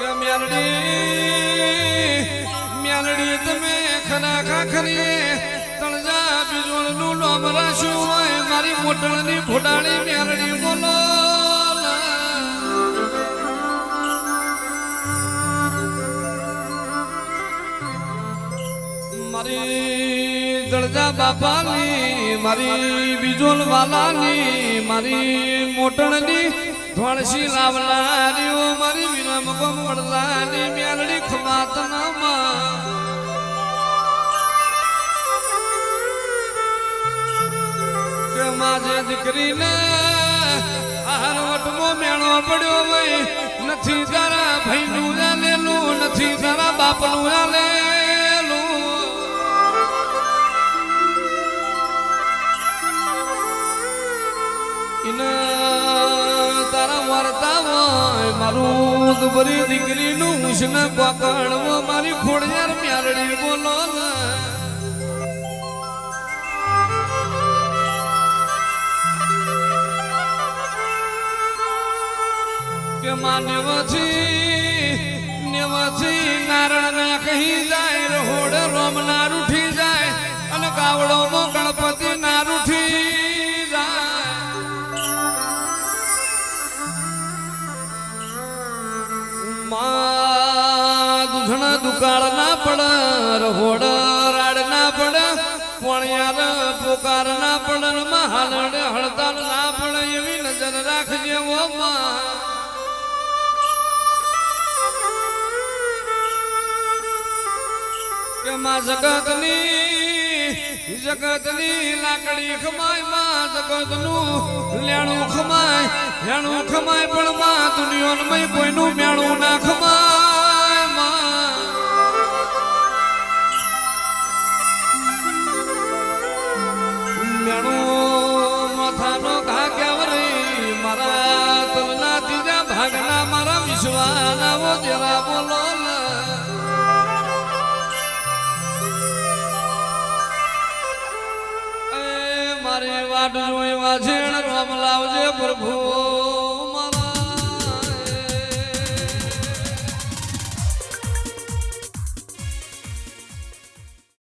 મ્યાલડી મ્યાલડી તમે ખરા ખાખરી તળજા બિજોળનું લોમ રાખ્યું હોય, મારી મોટણની ફોડાણી મ્યાલડી બોલો. મારી દળજા બાપાની મારી બીજોલ મારી મોટણની ધોળસી લાવલારીઓ વિરમ ગમ વડલાની મ્યાલડી ખમાતનામાં. માજે દીકરીને આહાર વટમો મેળો પડ્યો ભાઈ નથી તારા ભાઈનું આલેલું નથી તારા બાપનું આલેલું ઇના તારા વાર્તા મારું દુબરી દીકરીનું ઉષ્ણ પકડવો મારી ખોડિયાર મ્યારડી બોલો કે માન્યવથી છે નારણ ના કહી જાય રોડ રોમ ના રૂઠી જાય, અને કાવડો મો ગણપતિ ના રૂઠી માં દૂધણ દુકાળ ના પડ રહોડ રાડ ના પડ, પોણિયાર પોકાર ના પડ મહાલડ હળદાર ના પડ, એવી નજર રાખજે ઓ માં. કે માં જગતની જગતની લાકડી ખમાય, માં જગતનું લેણું ખમાય લેણું ખમાય, પણ માં દુનિયામાં કોઈનું મારા વિશ્વાના વો જરા બોલો મારી વાટ જોઈ વાછેણ રમ લાવજે પ્રભુ.